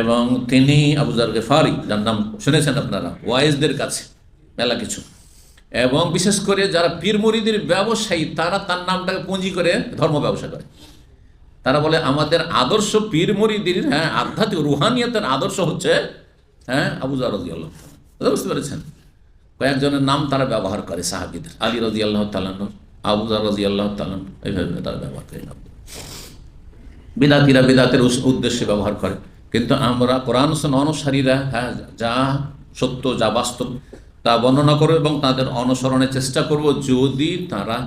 এবং তিনি আবুজার গেফারি যার নাম শুনেছেন আপনারা, ওয়াইজদের কাছে, মেলা কিছু। এবং বিশেষ করে যারা পীর মুরিদের ব্যবসায়ী, তারা তার নামটাকে পুঁজি করে ধর্ম ব্যবসা করে। তারা বলে, আমাদের আদর্শ পীর মুরিদির হ্যাঁ আধ্যাত্মিক রুহানিয়তের আদর্শ হচ্ছে হ্যাঁ আবুজার রাজি আল্লাহ বুঝতে পেরেছেন? কয়েকজনের নাম তারা ব্যবহার করে, সাহাবিদের। আলী রাজি আল্লাহ তালান আবুজার রাজি আল্লাহ তালান এইভাবে তারা ব্যবহার করে। বিদাতিরা বিদাতের উদ্দেশ্যে ব্যবহার করে। কিন্তু আমরা কোরআন অনুসারীরা হ্যাঁ যা সত্য, যা বাস্তব, তা বর্ণনা করব এবং তাদের অনুসরণের চেষ্টা করব যদি তারা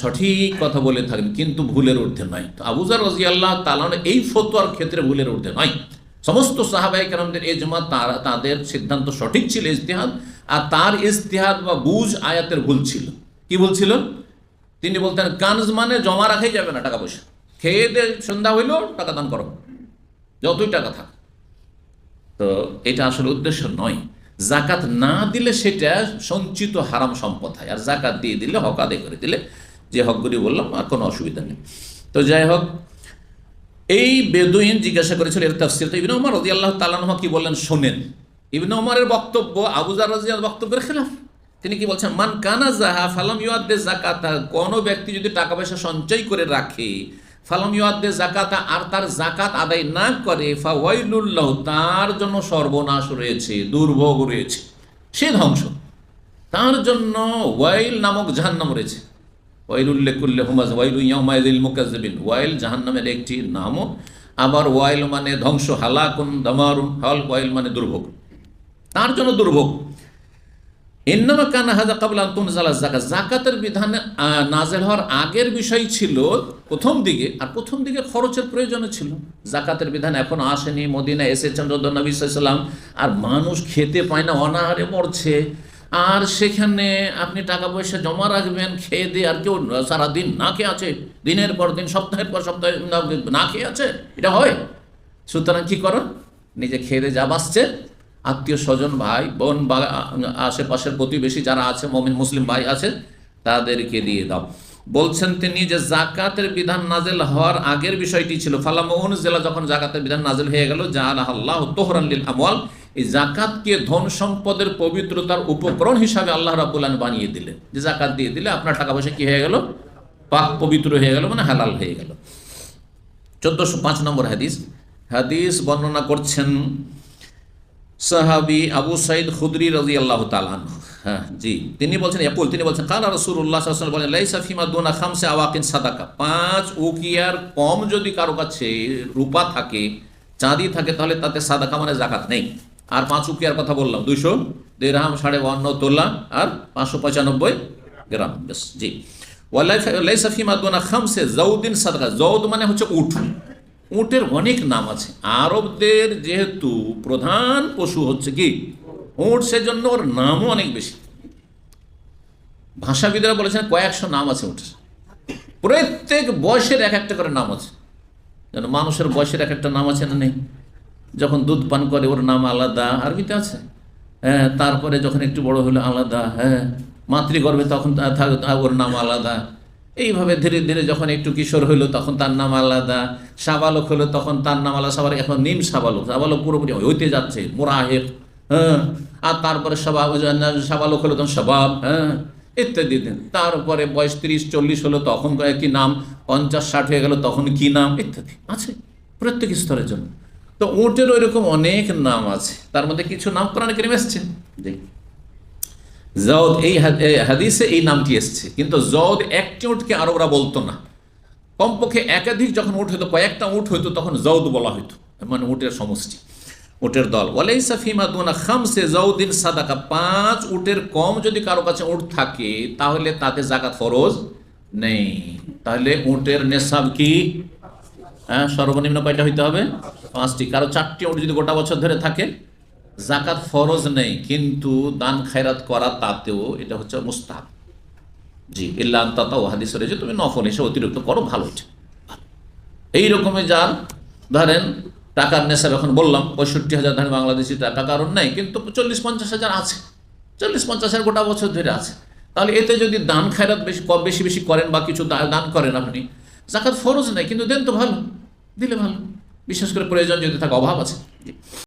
সঠিক কথা বলে থাকেন, কিন্তু ভুলের ঊর্ধ্বে নয়। তো আবুজার রাজি আল্লাহ তালান এই ফতোয়ার ক্ষেত্রে ভুলের ঊর্ধ্বে নয়। সমস্ত সাহাবাই কেরামদের এজমা তারা, তাদের সিদ্ধান্ত সঠিক ছিল ইজতিহাদ, আর তার ইজতিহাদ বা বুঝ আয়াতের ভুল ছিল। কি ভুল ছিল? তিনি বলতেন, কানজ মানে জমা রাখাই যাবে না টাকা পয়সা। খেয়ে দিয়ে সন্ধ্যা হইল, টাকা দান করো। যতই টাকা থাক তো এটা আসলে উদ্দেশ্য নয়। জাকাত না দিলে সেটা সঞ্চিত হারাম সম্পদ হয়। আর জাকাত দিয়ে দিলে হক আদায় করে দিলে যে হকগুলি বললাম, আর কোনো অসুবিধা নেই। তো যাই হোক, এই বেদুইন জিজ্ঞাসা করেছিল এর তাফসির। তো ইবিন ওমর রদি আল্লাহ তালানহা কি বললেন শোনেন। ইবিন ওমরের বক্তব্য আবুজার রাজিয়ার বক্তব্যের খেলাফ। তিনি কি বলছেন, মান কানা জাহা ফালাম ইউয়াদ্দে জাকাতা কোনো ব্যক্তি যদি টাকা পয়সা সঞ্চয় করে রাখে ফালাম ইউয়াদ্দে জাকাতা আর তার জাকাত আদায় না করে ফা ওয়াইলুল্লাহ তার জন্য সর্বনাশ রয়েছে, দুর্ভোগ রয়েছে, সে ধ্বংস। তার জন্য ওয়াইল নামক জাহান্নাম রয়েছে। ওয়াইল উল্লেখ করলে হুমাজ ওয়াইল ইয়ামাইল মুকাজবিন ওয়াইল জাহান্নামের একটি নামও, আবার ওয়াইল মানে ধ্বংস, হালাকুন দামারুন, হল, ওয়াইল মানে দুর্ভোগ। তার জন্য দুর্ভোগ। ইন্নামা কানা হাজা কাবলা তুনজালা জাকাত জাকাতের বিধান নাজেল হওয়ার আগের বিষয় ছিল প্রথম দিকে, আর প্রথম দিকে খরচের প্রয়োজন ছিল। জাকাতের বিধান এখন আসেনি মদিনা এসেছেন রদ নবী সাল্লাম আর মানুষ খেতে পায় না, অনাহারে মরছে। আর সেখানে আপনি টাকা পয়সা জমা রাখবেন, খেয়ে দিয়ে আর কেউ সারাদিন না খেয়ে আছে, দিনের পর দিন, সপ্তাহের পর সপ্তাহে না- না খেয়ে আছে, এটা হয়। সুতরাং কি করো? নিজে খেয়ে দিয়ে যা বাঁচছে আত্মীয় স্বজন, ভাই, বোন, বা, আশেপাশের প্রতিবেশী যারা আছে, মমিন, মুসলিম ভাই আছে, তাদেরকে দিয়ে দাও। বলছেন তিনি যে জাকাতের বিধান নাজেল হওয়ার আগের বিষয়টি ছিল। ফালামোহন জেলা যখন জাকাতের বিধান নাজেল হয়ে গেল যা আল্লাহ তোহরাল্লিল আমওয়াল, এই জাকাতকে ধন সম্পদের পবিত্রতার উপকরণ হিসাবে আল্লাহ রাবুল বানিয়ে দিলেন। যে জাকাত দিয়ে দিলে আপনার টাকা পয়সা কি হয়ে গেল? পাক পবিত্র হয়ে গেল মানে হালাল হয়ে গেল। চোদ্দশো পাঁচ নম্বর হাদিস। হাদিস বর্ণনা করছেন সাহাবি আবু সাইদ খুদরি রাজি আল্লাহ তালান হ্যাঁ জি। তিনি বলছেন এপুল তিনি বলছেন, কালা রসুল্লাহ বলেন, লাইসা ফিমা দোনা খামসে আওয়াকিন সাদাকা। পাঁচ উকিয়ার কম যদি কারও কাছে রূপা থাকে, চাঁদি থাকে, তাহলে তাতে সাদাকা মানে জাকাত নেই। আর পাঁচ উকিয়ার কথা বললাম, দুইশো দেড়হাম, সাড়ে বান্ন তোলা আর পাঁচশো পঁচানব্বই গ্রাম। বেশ, জি। ওয়ালাইসা ফিমা দোনা খামসে জৌদিন সাদাকা। জৌদ মানে হচ্ছে উঠ। উটের অনেক নাম আছে। আরবদের যেহেতু প্রধান পশু হচ্ছে কি? উট, সেজন্য ওর নামও অনেক বেশি। ভাষাবিদরা বলেছেন কয়েকশো নাম আছে উটের। প্রত্যেক বয়সের এক একটা করে নাম আছে। যেন মানুষের বয়সের এক একটা নাম আছে না নেই? যখন দুধ পান করে ওর নাম আলাদা আরবিতে আছে? হ্যাঁ তারপরে যখন একটু বড় হলো আলাদা হ্যাঁ মাতৃগর্ভে তখন ওর নাম আলাদা। এইভাবে ধীরে ধীরে যখন একটু কিশোর হইল, তখন তার নাম আলাদা। সাবালক হলো তখন তার নাম আলাদা। সাবালক, এখন নিম সাবালক। সাবালক পুরোপুরি হইতে যাচ্ছে মোরাহের হ্যাঁ? আর তারপরে সবাব সাবালক হলো তখন সবাব হ্যাঁ? ইত্যাদি ইত্যাদি। তারপরে বয়স তিরিশ, চল্লিশ হলো, তখন কি নাম? পঞ্চাশ, ষাট হয়ে গেল, তখন কি নাম? ইত্যাদি। আছে, প্রত্যেক স্তরের জন্য। তো উটের ওইরকম অনেক নাম আছে। তার মধ্যে কিছু নাম কোরআন কেরিম এসছে। দেখি। জৌদ এই হাদ- এই হাদিসে এই নামটি এসছে। কিন্তু জৌদ একটি উঠকে আরবরা বলতো না। কমপক্ষে একাধিক যখন উঠ হইতো, কয়েকটা উঠ হইতো, তখন জৌদ বলা হইতো। মানে উটের সমষ্টি, উটের দল। ওয়ালাইসা ফিমা দুনা খামসে জৌদিন সাদাকা। পাঁচ উটের কম যদি কারও কাছে উট থাকে, তাহলে তাতে জাকাত ফরজ নেই। তাহলে উটের নেশাব কি? হ্যাঁ সর্বনিম্ন কয়টা হইতে হবে? পাঁচটি। কারও চারটি উট যদি গোটা বছর ধরে থাকে জাকাত ফরজ নেই, কিন্তু দান খায়রাত করা তাতেও এটা হচ্ছে মুস্তাহাব। জি, ইল্লা আন্তাতা ও হাদিস রয়েছে তুমি নফল এসে অতিরিক্ত করো, ভালো এটা। এই রকমের যার, ধরেন, টাকার নেশাব, এখন বললাম, পঁয়ষট্টি হাজার, ধরেন বাংলাদেশি টাকা কারণ নেই, কিন্তু চল্লিশ পঞ্চাশ হাজার আছে। চল্লিশ পঞ্চাশ হাজার গোটা বছর ধরে আছে। তাহলে এতে যদি দান খায়রাত বেশি, কম, বেশি বেশি করেন বা কিছু দান করেন আপনি, জাকাত ফরজ নেই, কিন্তু দেন তো ভালো, দিলে ভালো। বিশেষ করে প্রয়োজন যদি থাকে, অভাব আছে।